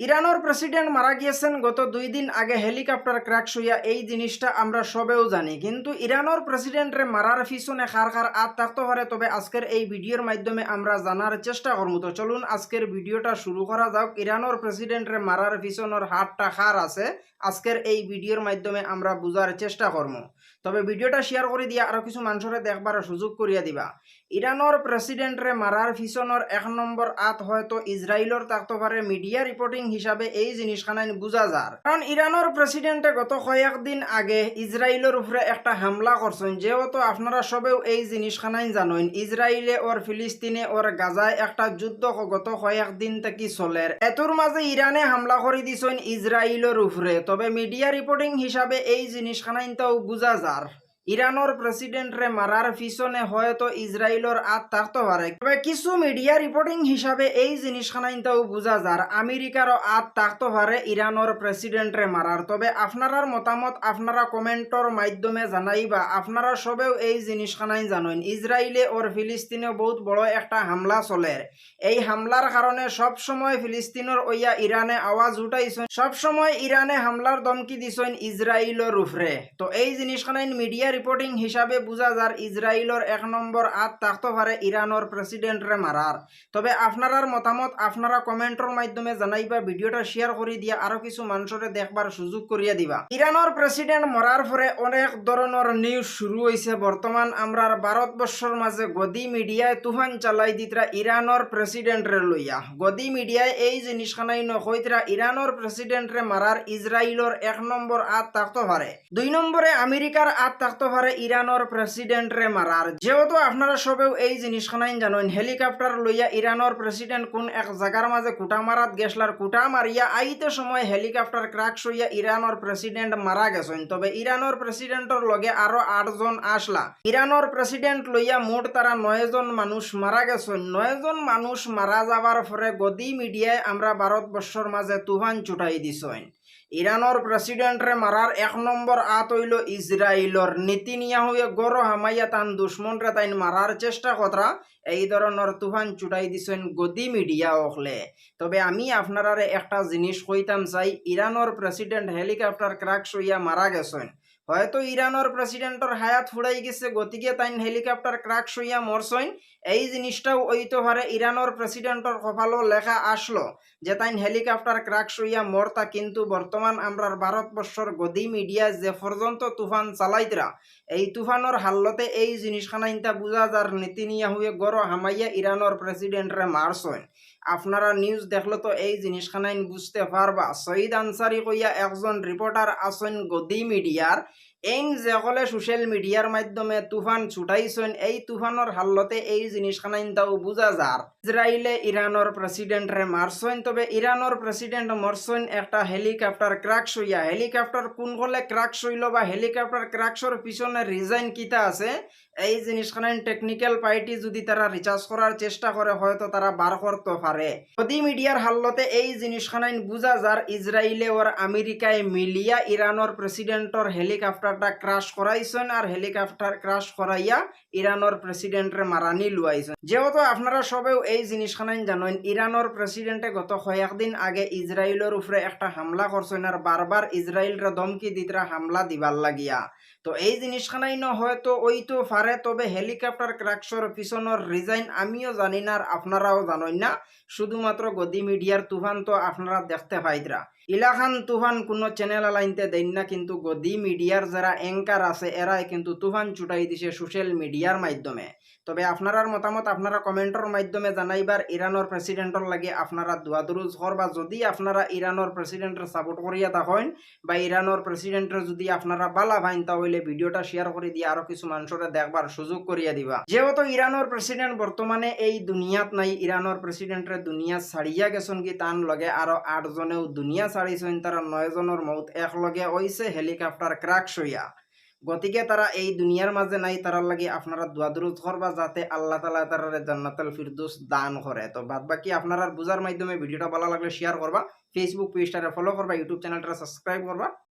ইরানের প্রেসিডেন্ট মারা গিয়েছেন গত দুই দিন আগে হেলিকপ্টার ক্র্যাশ হইয়া এই জিনিসটা আমরা সবেও জানি। কিন্তু ইরানের প্রেসিডেন্টরে মারার পিছনে খার খার আত থাকতে পারে। তবে আজকের এই ভিডিওর মাধ্যমে আমরা জানার চেষ্টা করব। তো চলুন আজকের ভিডিওটা শুরু করা যাক। ইরানের প্রেসিডেন্টরে মারার পিছনের হাতটা খার আছে। আজকের এই ভিডিওর মাধ্যমে আমরা বুঝার চেষ্টা করব। তবে ভিডিওটা শেয়ার করে দিয়া আরও কিছু মানুষরে দেখবার সুযোগ করিয়া দিবা। ইরানের প্রেসিডেন্টরে মারার পিছনের এক নম্বর আত হয়তো ইসরায়েলের থাকতে পারে মিডিয়া রিপোর্টিং হিসাবে এই জিনিসখানাই বুঝা যার কারণ ইরানের প্রেসিডেন্টে গত কয়েকদিন আগে ইসরায়েলের উপরে একটা হামলা করছেন যেহেতু আপনারা সবেও এই জিনিসখানাই জানেন। ইসরায়েলে ওর ফিলিস্তিনে ওর গাজায় একটা যুদ্ধ গত কয়েকদিন থেকে চলের এতোর মাঝে ইরানে হামলা করে দিছেন ইসরায়েলের উপরে তবে মিডিয়া রিপোর্টিং হিসাবে এই জিনিসখানাই তাও বুঝা যার ইরানের প্রেসিডেন্টরে মারার পিছনে হয়তো ইসরায়েলের আত থাকতে পারে তবে কিছু মিডিয়া রিপোর্টিং হিসাবে এই জিনিসখানাইটাও বোঝা যার আমেরিকারও আত থাকতে পারে ইরানের প্রেসিডেন্টরে মারার তবে আপনারার মতামত আপনারা কমেন্টর মাধ্যমে জানাইবা। আপনারা সবেও এই জিনিসখানাই জানেন। ইসরায়েলে ওর ফিলিস্তিনে বহুত বড় একটা হামলা চলের এই হামলার কারণে সব সময় ফিলিস্তিনের ওইয়া ইরানে আওয়াজ উঠাইছেন সব সময় ইরানে হামলার ধমকি দিছেন ইসরায়েলের উপরে তো এই জিনিসখানাই মিডিয়া রিপোর্টিং হিসাবে বোঝা যার ইসরায়েলের এক নম্বর আত থাকতে পারে ইরানের প্রেসিডেন্টরে মারার তবে আপনারার মতামত আপনারা কমেন্টর মাধ্যমে জানাইবা ভিডিওটা শেয়ার করে দিয়া আরও কিছু মানুষরে দেখবার সুযোগ করিয়া দিবা। ইরানের প্রেসিডেন্ট মরার পরে অনেক ধরনের নিউজ শুরু হয়েছে বর্তমান আমরার ভারতবর্ষের মাঝে গদি মিডিয়ায় তুফান চালাই দিতরা ইরানের প্রেসিডেন্টরে লইয়া। গদি মিডিয়ায় এই জিনিসখানাই নকইতরা ইরানের প্রেসিডেন্টরে মারার ইসরায়েলের এক নম্বর আত থাকতে পারে দুই নম্বরে আমেরিকার আত থাকতে পারে ইরানের প্রেসিডেন্টরে মারার যেহেতু আপনারা সবেও এই জিনিসখানাই জানেন হেলিকপ্টার লইয়া ইরানের প্রেসিডেন্ট কোন এক জায়গার মাঝে কুটা মারাত গেছলার কুটা মারিয়া আইতে সময় হেলিকপ্টার ক্রাশ হইয়া ইরানের প্রেসিডেন্ট মারা গেছেন। তবে ইরানের প্রেসিডেন্টর লগে আরও আটজন আসলা। ইরানের প্রেসিডেন্ট লইয়া মোট তারা নয়জন মানুষ মারা গেছেন। নয়জন মানুষ মারা যাবার পরে গদি মিডিয়ায় আমরা ভারতবর্ষর মাঝে তুফান ছুটাই দিছেন। ইরানের প্রেসিডেন্টরে মারার এক নম্বর আত হইল ইসরায়েলর নীতি নিয়া হয়ে গড় হামাইয়া তান দুশ্মনরে তাইন মারার চেষ্টা কতরা? এই ধরনের তুফান চুটাই দিছেন গদি মিডিয়া ওখলে তবে আমি আপনারারে একটা জিনিস কইতাম চাই ইরানের প্রেসিডেন্ট হেলিকপ্টার ক্রাশ হইয়া মারা গেছেন। হয়তো ইরানের প্রেসিডেন্টর হায়াত ফুড়াই গেছে, গতিকে তাইন হেলিকপ্টার ক্রাশ হইয়া মরছইন এই জিনিসটাও ওইতে পারে ইরানের প্রেসিডেন্টর কপালও লেখা আসলো যে তাইন হেলিকপ্টার ক্রাশ হইয়া মরতা কিন্তু বর্তমান আমরার ভারতবর্ষর গদি মিডিয়া যে পর্যন্ত তুফান চালাইতরা এই তুফানোর হাল্লতে এই জিনিসখানা ইনতা বুঝা যার নীতি নিয়া হুয়ে গড় হামাইয়া ইরানোর প্রেসিডেন্টরে মারছইন আপনারা নিউজ দেখলে তো এই জিনিসখানাইন বুঝতে পারবা। শহীদ আনসারি কইয়া একজন রিপোর্টার আছেন গদি মিডিয়ার। এইন যেসকলে সোশ্যাল মিডিয়ার মাধ্যমে তুফান ছুটাইছেন, এই তুফানোর হাল্লতে এই জিনিসখানাইন তাও বুঝা যার ইসরায়েলে ইরানোর প্রেসিডেন্টরে মারছেন তবে ইরানোর প্রেসিডেন্ট মরছেন একটা হেলিকপ্টার ক্রাশ হইয়া। হেলিকপ্টার কোন গলে ক্রাশ হইল বা হেলিকপ্টার ক্রাশর পিছনে রিজাইন কিতা আছে? এই জিনিসখানাইন টেকনিক্যাল পার্টি যদি তারা রিচার্জ করার চেষ্টা করে, হয়তো তারা বার করতে পারে। গদি মিডিয়ার হাল্লতে এই জিনিসখানাইন বুঝা যার ইসরায়েলে ওর আমেরিকায় মিলিয়া ইরানোর প্রেসিডেন্টর হেলিকপ্টারটা ক্রাশ করাইছেন আর হেলিকপ্টার ক্রাশ করাইয়া ইরানোর প্রেসিডেন্টরে মারানি লুয়াইছেন। যেহেতু আপনারা সবেও এই জিনিসখানাইন জানেন, ইরানোর প্রেসিডেন্টে গত কয়েকদিন আগে ইসরায়েলের উপরে একটা হামলা করছেন আর বারবার ইসরায়েলরা ধমকি দিতরা হামলা দিবার লাগিয়া। তো এই জিনিসখানাই হয়তো ওই তো পারে, তবে হেলিকপ্টার ক্র্যাকশোর পিছনের রিজাইন আমিও জানি না আর আপনারাও জানেন না শুধুমাত্র গদি মিডিয়ার তুফান তো আপনারা দেখতে পাইতরা ইলাখান তুফান কোনো চ্যানেল আলাইনতে দেন না, কিন্তু গদি মিডিয়ার যারা অ্যাঙ্কার আছে, এরাই কিন্তু তুফান ছুটাই দিছে সোশ্যাল মিডিয়ার মাধ্যমে। তবে আপনারার মতামত আপনারা কমেন্টর মাধ্যমে জানাইবার ইরানোর প্রেসিডেন্টর লাগে আপনারা দুয়াদুরুজ বা যদি আপনারা ইরানোর প্রেসিডেন্টের সাপোর্ট করিয়া থাকেন, বা ইরানোর প্রেসিডেন্টের যদি আপনারা বালা ভাইন, তাহলে ভিডিওটা শেয়ার করে দিয়ে আরও কিছু মানুষরে দেখবার সুযোগ করিয়া দিবা। যেহেতু ইরানোর প্রেসিডেন্ট বর্তমানে এই দুনিয়াত নাই ইরানোর প্রেসিডেন্টের দুনিয়া ছাড়িয়া গেছেন কি তান লগে আরও আটজনেও দুনিয়া ছাড়িছেন তারা নয়জনের মৌত একলগে হৈছে হেলিকপ্টার ক্রাক হইয়া গতিকে তারা এই দুনিয়ার মাঝে নাই তারার লাগে আপনারা দুয়াদুরুদ করবা যাতে আল্লাহ তালা তারা জান্নাতাল ফিরদোস দান করে তো বাদ বাকি আপনারা বুঝার মাধ্যমে ভিডিওটা ভালো লাগলে শেয়ার করবা ফেসবুক পেজটারে ফলো করবা ইউটিউব চ্যানেলটা সাবস্ক্রাইব করবা